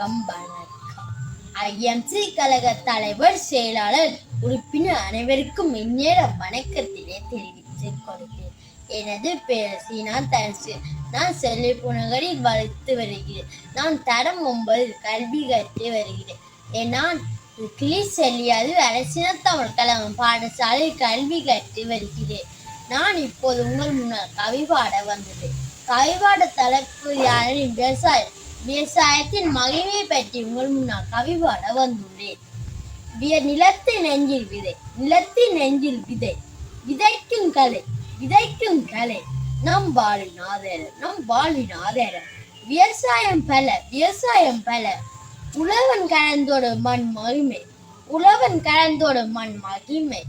வணக்கம் வணக்கம். ஐஎம்சி கழக தலைவர் செயலாளர் உறுப்பினர் அனைவருக்கும் இந்நேர வணக்கத்திலே தெரிவித்துக் கொள்கிறேன். எனது பெயர் சீனா நான் செல்வி புனகரில் வளர்த்து வருகிறேன். நான் தரம் ஒன்பது கல்வி கற்று வருகிறேன். நான் கிளி செல்லியாது அரசின தமிழ் கழகம் பாடசாலையில் கல்வி கற்று வருகிறேன். நான் இப்போது உங்கள் முன்னால் கவி பாட வந்தது கவி பாட தலைப்பு யாரின் விவசாயம் விவசாயத்தின் மகிமை பற்றி உங்கள் முன்னால் கவி பாட வந்துள்ளேன். விய- நிலத்தின் நெஞ்சில் விதை நிலத்தின் நெஞ்சில் விதை. விதைக்கும் கலை விதைக்கும் கலை. நம் வாழின் ஆதாரம் நம் வாழின் ஆதாரம் விவசாயம் பல விவசாயம் பல. உழவன் கலந்தோட மண் மகிமை உழவன் கலந்தோட மண் மகிமை.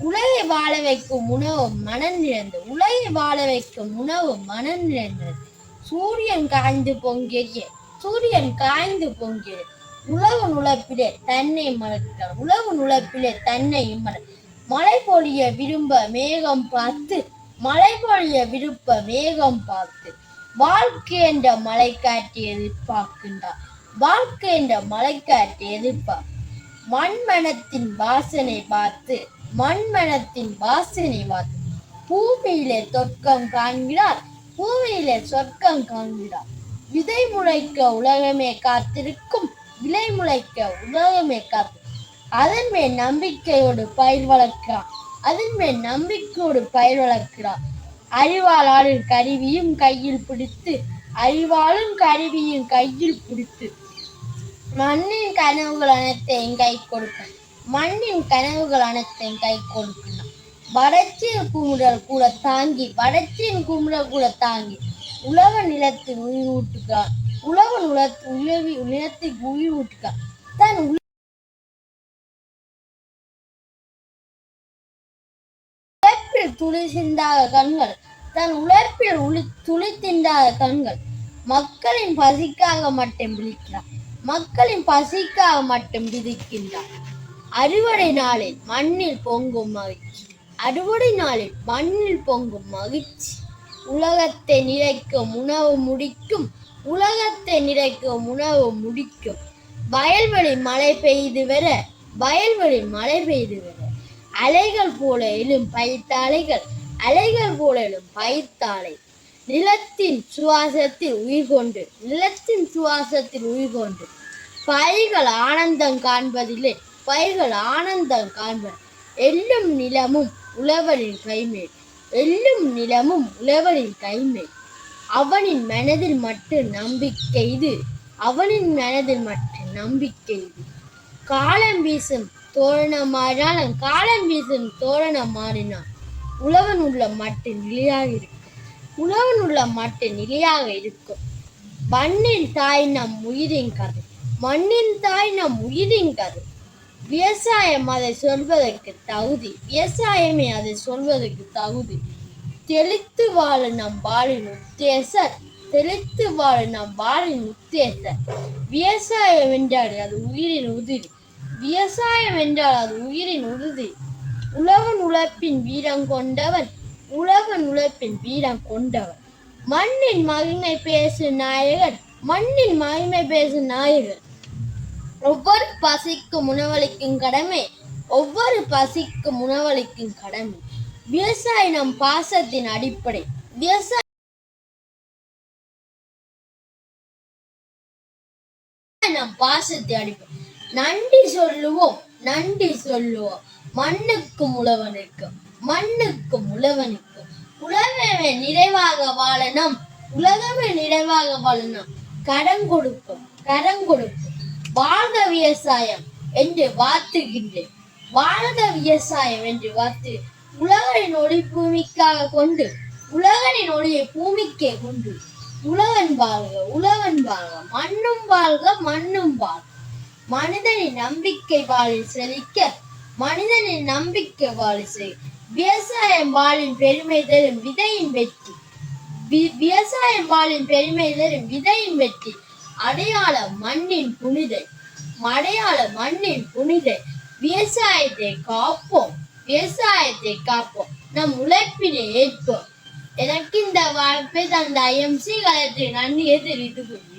உலகை வாழ வைக்கும் உணவு மனம் நிறைந்து உலகை வாழ வைக்கும் உணவு மனம் நிறைந்தது. சூரியன் காய்ந்து பொங்கிய சூரியன் காய்ந்து பொங்கிடு உழவு நுழைப்பிலே தன்னை மறக்கிறார் உழவு உழைப்பிலே தன்னை மற மழை பொழிய விரும்ப மேகம் பார்த்து மழை பொழிய விருப்ப மேகம் பார்த்து வாழ்க்கை என்ற மலை காட்டி எதிர்பார்க்கின்றார். வாழ்க்கை என்ற மலை காட்டி எதிர்பார். மண்மனத்தின் வாசனை பார்த்து மண்மனத்தின் வாசனை பார்த்து பூமியிலே சொர்க்கம் காண்கிறார். பூமியிலே சொர்க்கம் காண்கிறார். விதை முளைக்க உலகமே காத்திருக்கும் விலை முளைக்க உலகமே காத்து. அதன் மேல் நம்பிக்கையோடு பயிர் வளர்க்கிறான் அதன் மேல் நம்பிக்கையோடு பயிர் வளர்க்கிறார் அறிவாளாளின் கருவியும் கையில் பிடித்து அறிவாளும் கருவியும் கையில் பிடித்து. மண்ணின் கனவுகள் அனைத்தையும் கை கொடுக்க மண்ணின் கனவுகள் அனைத்தையும் கை கொடுக்கணும் வடச்சியின் குமுறல் கூட தாங்கி வடச்சியின் குமுறல் கூட தாங்கி உழவ நிலத்தில் உயிர் ஊட்டுகிறான் உழவன் உலத்து உழவி நிலத்தை உயிர் ஊட்டுகிறான் தன் உழைப்பில் துளி சிந்தாத கண்கள் தன் உழைப்பில் உளி துளி திண்டாத கண்கள் மக்களின் பசிக்காக மட்டும் விழிக்கிறார். மக்களின் பசிக்காக மட்டும் விதிக்கின்றார். அறுவடை நாளில் மண்ணில் பொங்கும் மகிழ்ச்சி. அறுவடை நாளில் மண்ணில் பொங்கும் மகிழ்ச்சி. உலகத்தை நிறைக்கும் உணவு முடிக்கும். உலகத்தை நிறைக்கும் உணவு முடிக்கும். வயல்வெளி மழை பெய்து வர வயல்வெளி மழை பெய்து வர. அலைகள் போல எழும் பயிர்த்தாளைகள் அலைகள் போல எழும் பயிர்த்தாளை நிலத்தின் சுவாசத்தில் உயிர் கொண்டு நிலத்தின் சுவாசத்தில் உயிர் கொண்டு. பயிர்கள் ஆனந்தம் காண்பதிலே பயிர்கள் ஆனந்தம் காண்பது எல்லும் நிலமும் உழவனின் கைமேல். எல்லும் நிலமும் உழவனின் கைமை அவனின் மனதில் மட்டும் நம்பிக்கை இது அவனின் மனதில் மட்டும் நம்பிக்கை இது காலம் வீசும் தோரணம் மாறினாலும் காலம் வீசும் தோரணம் மாறினான் உழவன் உள்ள மட்டும் நிலையாக இருக்கும். உழவன் உள்ள மட்டும் நிலையாக இருக்கும். மண்ணின் தாய் நம் உயிரின் கதை. மண்ணின் தாய் நம் உயிரின் கதை. விவசாயம் அதை சொல்வதற்கு தகுதி. விவசாயமே அதை சொல்வதற்கு தகுதி. தெளித்து வாழ நம் வாழின் உத்தேசர் தெளித்து வாழ நம் வாழின் உத்தேசர் விவசாயம் என்றால் அது உயிரின் உதிரி. விவசாயம் என்றால் அது உயிரின் உறுதி உழவன் உழைப்பின் வீரம் கொண்டவன். உழவன் உழைப்பின் வீரம் கொண்டவன். மண்ணின் மகிமை பேசும் நாயகன். மண்ணின் மகிமை பேசும் நாயகன். ஒவ்வொரு பசிக்கும் உணவளிக்கும் கடமை ஒவ்வொரு பசிக்கும் உணவளிக்கும் கடமை. விவசாயம் நம் பாசத்தின் அடிப்படை. விவசாய நம் பாசத்தை அடிப்படை. நன்றி சொல்லுவோம் நன்றி சொல்லுவோம். மண்ணுக்கும் உழவனுக்கும் மண்ணுக்கும் உழவனுக்கும் உலகமே நிறைவாக வாழணும் உலகமே நிறைவாக வாழணும். கடன் கொடுக்கும் கடன் கொடுக்கும் வாழ்க விவசாயம் என்று வாழ்த்துகின்றேன் வாழ்க விவசாயம் என்று வாழ்த்து உலகனின் ஒளி பூமிக்காக கொண்டு உலகனின் ஒளியை பூமிக்கே கொண்டு உழவன் வாழ்க உழவன் வாழ்க மண்ணும் வாழ்க மண்ணும் வாழ்க. மனிதனின் நம்பிக்கை வாழில் செழிக்க மனிதனின் நம்பிக்கை வாழி செய் விவசாயம் வாழின் பெருமை தரும் விதையின் வெற்றி. வி- விவசாயம் வாழின் பெருமை தரும் விதையின் வெற்றி. அடையாள மண்ணின் புனிதை மலையாள மண்ணின் புனிதை விவசாயத்தை காப்போம் விவசாயத்தை காப்போம். நம் உழைப்பினை ஏற்போம். எனக்கு இந்த வாய்ப்பை தந்த ஐஎம்சி காலத்தில் நன்றியை தெரிவித்துக் கொள்வோம்